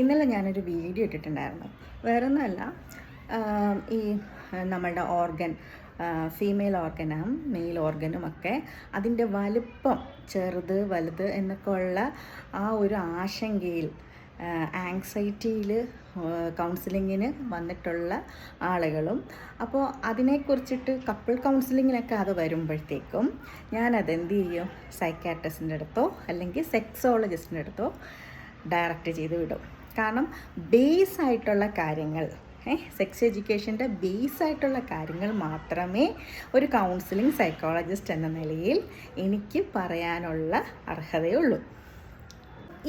ഇന്നലെ ഞാനൊരു വീഡിയോ ഇട്ടിട്ടുണ്ടായിരുന്നു. വേറെ ഒന്നുമല്ല ഈ നമ്മളുടെ ഓർഗൻ ഫീമെയിൽ ഓർഗനും മെയിൽ ഓർഗനും ഒക്കെ അതിന്റെ വലുപ്പം ചെറുത് വലുത് എന്നൊക്കെ ഉള്ള ആ ഒരു ആശങ്കയിൽ ആങ്സൈറ്റിയിൽ കൗൺസിലിങ്ങിന് വന്നിട്ടുള്ള ആളുകളും അപ്പോൾ അതിനെക്കുറിച്ചിട്ട് കപ്പിൾ കൗൺസിലിങ്ങിനൊക്കെ അത് വരുമ്പോഴത്തേക്കും ഞാനത് എന്ത് ചെയ്യും? സൈക്കാട്രിസ്റ്റിന്റെ അടുത്തോ അല്ലെങ്കിൽ സെക്സോളജിസ്റ്റിന്റെ അടുത്തോ ഡയറക്റ്റ് ചെയ്ത് വിടും. കാരണം ബേസ് ആയിട്ടുള്ള കാര്യങ്ങൾ സെക്സ് എഡ്യൂക്കേഷന്റെ ബേസ് ആയിട്ടുള്ള കാര്യങ്ങൾ മാത്രമേ ഒരു കൗൺസിലിംഗ് സൈക്കോളജിസ്റ്റ് എന്ന നിലയിൽ എനിക്ക് പറയാനുള്ള അർഹതയുള്ളൂ.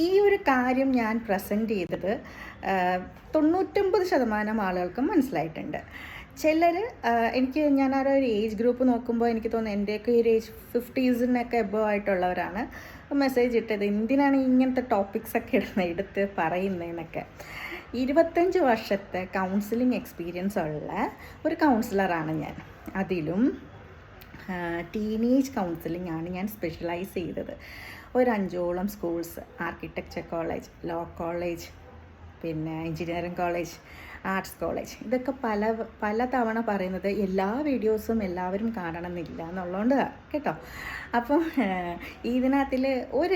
ഈ ഒരു കാര്യം ഞാൻ പ്രസന്റ് ചെയ്തത് തൊണ്ണൂറ്റൊമ്പത് ശതമാനം ആളുകൾക്കും മനസ്സിലായിട്ടുണ്ട്. ചിലർ എനിക്ക് ഞാൻ ആ ഒരു ഏജ് ഗ്രൂപ്പ് നോക്കുമ്പോൾ എനിക്ക് തോന്നുന്നു എന്റെയൊക്കെ ഒരു ഏജ് ഫിഫ്റ്റീസിനൊക്കെ എബോ ആയിട്ടുള്ളവരാണ്. മെസ്സേജ് ഇട്ടത് എന്തിനാണ് ഇങ്ങനത്തെ ടോപ്പിക്സ് ഒക്കെ ഇടുന്നത് എടുത്ത് പറയുന്നതെന്നൊക്കെ ഇരുപത്തഞ്ച് വർഷത്തെ കൗൺസിലിംഗ് എക്സ്പീരിയൻസ് ഉള്ള ഒരു കൗൺസിലറാണ് ഞാൻ. അതിലും ടീനേജ് കൗൺസിലിംഗ് ആണ് ഞാൻ സ്പെഷ്യലൈസ് ചെയ്തത്. ഒരു അഞ്ചോളം schools architecture college law college പിന്നെ എഞ്ചിനീയറിംഗ് കോളേജ് ആർട്സ് കോളേജ് ഇതൊക്കെ പല പല തവണ പറയുന്നത് എല്ലാ വീഡിയോസും എല്ലാവരും കാണണമെന്നില്ല എന്നുള്ളതുകൊണ്ട് കേട്ടോ. അപ്പം ഇതിനകത്തിൽ ഒരു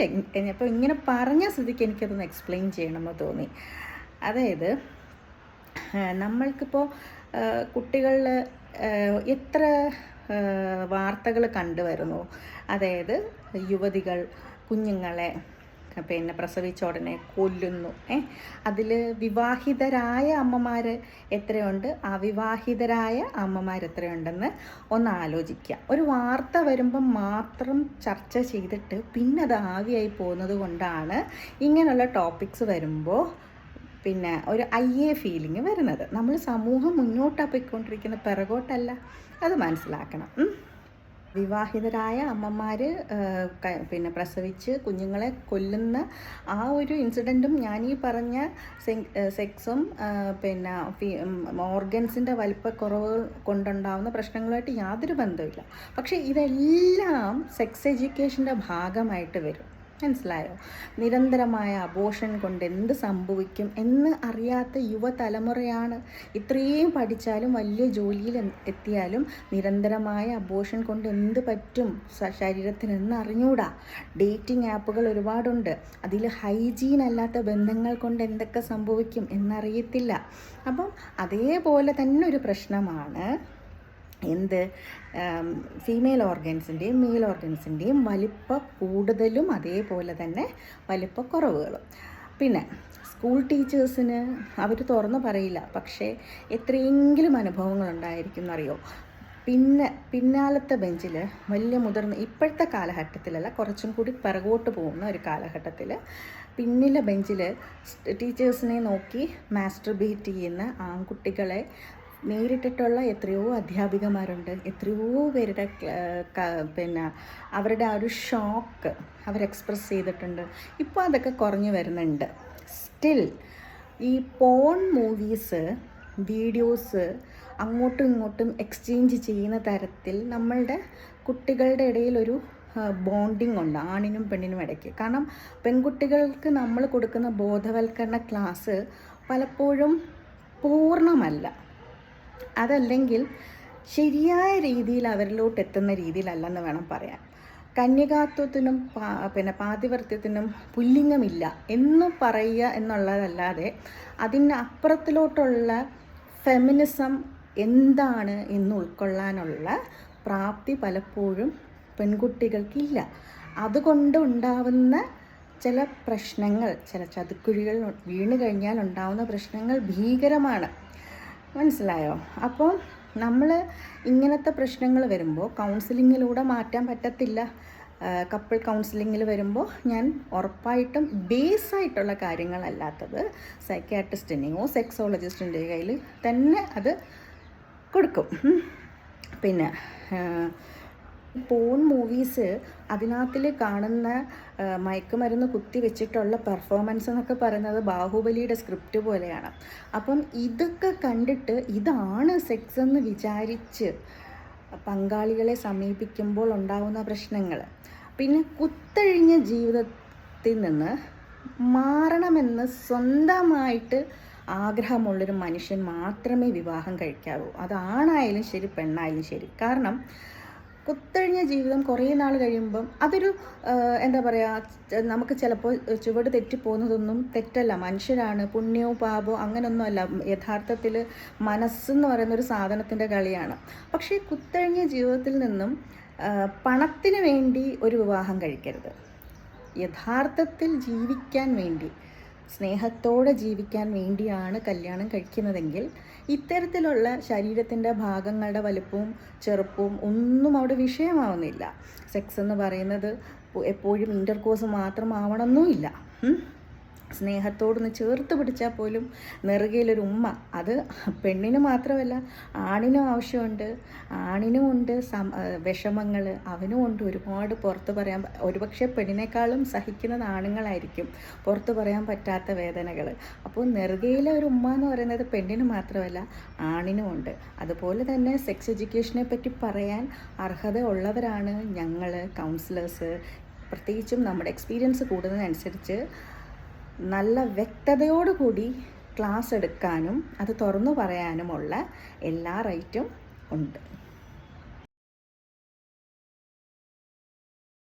അപ്പോൾ ഇങ്ങനെ പറഞ്ഞ സ്ഥിതിക്ക് എനിക്കതൊന്ന് എക്സ്പ്ലെയിൻ ചെയ്യണമെന്ന് തോന്നി. അതായത് നമ്മൾക്കിപ്പോൾ കുട്ടികളിൽ എത്ര വാർത്തകൾ കണ്ടുവരുന്നു? അതായത് യുവതികൾ കുഞ്ഞുങ്ങളെ പിന്നെ പ്രസവിച്ച ഉടനെ കൊല്ലുന്നു. ഏ? അതിൽ വിവാഹിതരായ അമ്മമാർ എത്രയുണ്ട്? അവിവാഹിതരായ അമ്മമാർ എത്രയുണ്ടെന്ന് ഒന്ന് ആലോചിക്കുക ഒരു വാർത്ത വരുമ്പം മാത്രം ചർച്ച ചെയ്തിട്ട് പിന്നെ അത് ആവിയായി പോകുന്നത് കൊണ്ടാണ് ഇങ്ങനെയുള്ള ടോപ്പിക്സ് വരുമ്പോൾ പിന്നെ ഒരു ഐ എ ഫീലിംഗ് വരുന്നത്. നമ്മൾ സമൂഹം മുന്നോട്ടാണ് പോയിക്കൊണ്ടിരിക്കുന്ന പിറകോട്ടല്ല. അത് മനസ്സിലാക്കണം. വിവാഹിതരായ അമ്മമാർ പിന്നെ പ്രസവിച്ച് കുഞ്ഞുങ്ങളെ കൊല്ലുന്ന ആ ഒരു ഇൻസിഡന്റും ഞാൻ ഈ പറഞ്ഞ സെക്സും പിന്നെ ഓർഗൻസിന്റെ വലിപ്പക്കുറവ് കൊണ്ടുണ്ടാവുന്ന പ്രശ്നങ്ങളുമായിട്ട് യാതൊരു ബന്ധമില്ല പക്ഷേ ഇതെല്ലാം സെക്സ് എഡ്യൂക്കേഷന്റെ ഭാഗമായിട്ട് വരും. മനസ്സിലായോ? നിരന്തരമായ അബോഷൻ കൊണ്ട് എന്ത് സംഭവിക്കും എന്ന് അറിയാത്ത യുവതലമുറയാണ്. ഇത്രയും പഠിച്ചാലും വലിയ ജോലിയിൽ എത്തിയാലും നിരന്തരമായ അബോഷൻ കൊണ്ട് എന്ത് പറ്റും ശരീരത്തിന് എന്ന് അറിഞ്ഞൂടാ. ഡേറ്റിംഗ് ആപ്പുകൾ ഒരുപാടുണ്ട്. അതിൽ ഹൈജീൻ അല്ലാത്ത ബന്ധങ്ങൾ കൊണ്ട് എന്തൊക്കെ സംഭവിക്കും എന്നറിയത്തില്ല. അപ്പം അതേപോലെ തന്നെ ഒരു പ്രശ്നമാണ് എന്ത്? ഫീമെയിൽ ഓർഗൻസിന്റെയും മെയിൽ ഓർഗൻസിന്റെയും വലിപ്പ കൂടുതലും അതേപോലെ തന്നെ വലിപ്പ കുറവുകളും പിന്നെ സ്കൂൾ ടീച്ചേഴ്സിന് അവർ തുറന്നു പറയില്ല. പക്ഷേ എത്രയെങ്കിലും അനുഭവങ്ങൾ ഉണ്ടായിരിക്കും എന്നറിയോ? പിന്നെ പിന്നാലത്തെ ബെഞ്ചിൽ വലിയ മുതിർന്ന ഇപ്പോഴത്തെ കാലഘട്ടത്തിലല്ല കുറച്ചും കൂടി പിറകോട്ട് പോകുന്ന ഒരു കാലഘട്ടത്തിൽ പിന്നിലെ ബെഞ്ചിൽ ടീച്ചേഴ്സിനെ നോക്കി മാസ്റ്റർബേറ്റ് ചെയ്യുന്ന ആൺകുട്ടികളെ നേരിട്ടിട്ടുള്ള എത്രയോ അധ്യാപികമാരുണ്ട്. എത്രയോ പേരുടെ പിന്നെ അവരുടെ ആ ഒരു ഷോക്ക് അവർ എക്സ്പ്രസ് ചെയ്തിട്ടുണ്ട്. ഇപ്പോൾ അതൊക്കെ കുറഞ്ഞു വരുന്നുണ്ട്. സ്റ്റിൽ ഈ പോൺ മൂവീസ് വീഡിയോസ് അങ്ങോട്ടും ഇങ്ങോട്ടും എക്സ്ചേഞ്ച് ചെയ്യുന്ന തരത്തിൽ നമ്മളുടെ കുട്ടികളുടെ ഇടയിൽ ഒരു ബോണ്ടിങ് ഉണ്ട്. ആണിനും പെണ്ണിനും ഇടയ്ക്ക്. കാരണം പെൺകുട്ടികൾക്ക് നമ്മൾ കൊടുക്കുന്ന ബോധവൽക്കരണ ക്ലാസ് പലപ്പോഴും പൂർണമല്ല. അതല്ലെങ്കിൽ ശരിയായ രീതിയിൽ അവരിലോട്ട് എത്തുന്ന രീതിയിലല്ലെന്ന് വേണം പറയാൻ. കന്യകാത്വത്തിനും പിന്നെ പാതിവർത്യത്തിനും പുല്ലിംഗമില്ല എന്ന് പറയുക എന്നുള്ളതല്ലാതെ അതിന് അപ്പുറത്തിലോട്ടുള്ള ഫെമിനിസം എന്താണ് എന്ന് ഉൾക്കൊള്ളാനുള്ള പ്രാപ്തി പലപ്പോഴും പെൺകുട്ടികൾക്കില്ല. അതുകൊണ്ട് ഉണ്ടാവുന്ന ചില പ്രശ്നങ്ങൾ ചില ചതുക്കുഴികൾ വീണ് കഴിഞ്ഞാൽ ഉണ്ടാവുന്ന പ്രശ്നങ്ങൾ ഭീകരമാണ്. മനസ്സിലായോ? അപ്പോൾ നമ്മൾ ഇങ്ങനത്തെ പ്രശ്നങ്ങൾ വരുമ്പോൾ കൗൺസിലിങ്ങിലൂടെ മാറ്റാൻ പറ്റത്തില്ല. കപ്പിൾ കൗൺസിലിങ്ങിൽ വരുമ്പോൾ ഞാൻ ഉറപ്പായിട്ടും ബേസ് ആയിട്ടുള്ള കാര്യങ്ങളല്ലാത്തത് സൈക്കാട്രിസ്റ്റിന്റെയോ സെക്സോളജിസ്റ്റിന്റെയോ കയ്യിൽ തന്നെ അത് കൊടുക്കും. പിന്നെ പോൺ മൂവീസ് അതിനകത്തിൽ കാണുന്ന മയക്കുമരുന്ന് കുത്തി വെച്ചിട്ടുള്ള പെർഫോമൻസ് എന്നൊക്കെ പറയുന്നത് ബാഹുബലിയുടെ സ്ക്രിപ്റ്റ് പോലെയാണ്. അപ്പം ഇതൊക്കെ കണ്ടിട്ട് ഇതാണ് സെക്സ് എന്ന് വിചാരിച്ച് പങ്കാളികളെ സമീപിക്കുമ്പോൾ ഉണ്ടാകുന്ന പ്രശ്നങ്ങൾ. പിന്നെ കുത്തഴിഞ്ഞ ജീവിതത്തിൽ നിന്ന് മാറണമെന്ന് സ്വന്തമായിട്ട് ആഗ്രഹമുള്ളൊരു മനുഷ്യൻ മാത്രമേ വിവാഹം കഴിക്കാവൂ. അത് ആണായാലും ശരി പെണ്ണായാലും ശരി. കാരണം കുത്തഴിഞ്ഞ ജീവിതം കുറേ നാൾ കഴിയുമ്പം അതൊരു എന്താ പറയുക നമുക്ക് ചിലപ്പോൾ ചുവട് തെറ്റിപ്പോകുന്നതൊന്നും തെറ്റല്ല. മനുഷ്യരാണ് പുണ്യവും പാപവും അങ്ങനെയൊന്നുമല്ല യഥാർത്ഥത്തിൽ മനസ്സെന്ന് പറയുന്ന ഒരു സാധനത്തിന്റെ കളിയാണ്. പക്ഷേ കുത്തഴിഞ്ഞ ജീവിതത്തിൽ നിന്നും പണത്തിന് വേണ്ടി ഒരു വിവാഹം കഴിക്കരുത്. യഥാർത്ഥത്തിൽ ജീവിക്കാൻ വേണ്ടി. സ്നേഹത്തോടെ ജീവിക്കാൻ വേണ്ടിയാണ് കല്യാണം കഴിക്കുന്നതെങ്കിൽ ഇത്തരത്തിലുള്ള ശരീരത്തിന്റെ ഭാഗങ്ങളുടെ വലുപ്പവും ചെറുപ്പവും ഒന്നും അവിടെ വിഷയമാവുന്നില്ല സെക്സ് എന്ന് പറയുന്നത് എപ്പോ- എപ്പോഴും ഇന്റർകോഴ്സ് മാത്രമാവണമെന്നുമില്ല ഉം. സ്നേഹത്തോടൊന്ന് ചേർത്ത് പിടിച്ചാൽ പോലും നെറുകയിലൊരു ഉമ്മ. അത് പെണ്ണിന് മാത്രമല്ല ആണിനും ആവശ്യമുണ്ട് ആണിനും ഉണ്ട് വിഷമങ്ങൾ അവനും ഉണ്ട്. ഒരുപാട് പുറത്ത് പറയാൻ ഒരുപക്ഷെ പെണ്ണിനേക്കാളും സഹിക്കുന്നത് ആണുങ്ങളായിരിക്കും. പുറത്ത് പറയാൻ പറ്റാത്ത വേദനകൾ. അപ്പോൾ നെറുകയിലെ ഒരു ഉമ്മ എന്ന് പറയുന്നത് പെണ്ണിന് മാത്രമല്ല ആണിനും ഉണ്ട്. അതുപോലെ തന്നെ സെക്സ് എഡ്യൂക്കേഷനെ പറ്റി പറയാൻ അർഹത ഉള്ളവരാണ് ഞങ്ങൾ കൗൺസിലേഴ്സ്. പ്രത്യേകിച്ചും നമ്മുടെ എക്സ്പീരിയൻസ് കൂടുന്നതനുസരിച്ച് നല്ല വ്യക്തതയോടുകൂടി ക്ലാസ് എടുക്കാനും അത് തുറന്നു പറയാനുമുള്ള എല്ലാ റൈറ്റും ഉണ്ട്.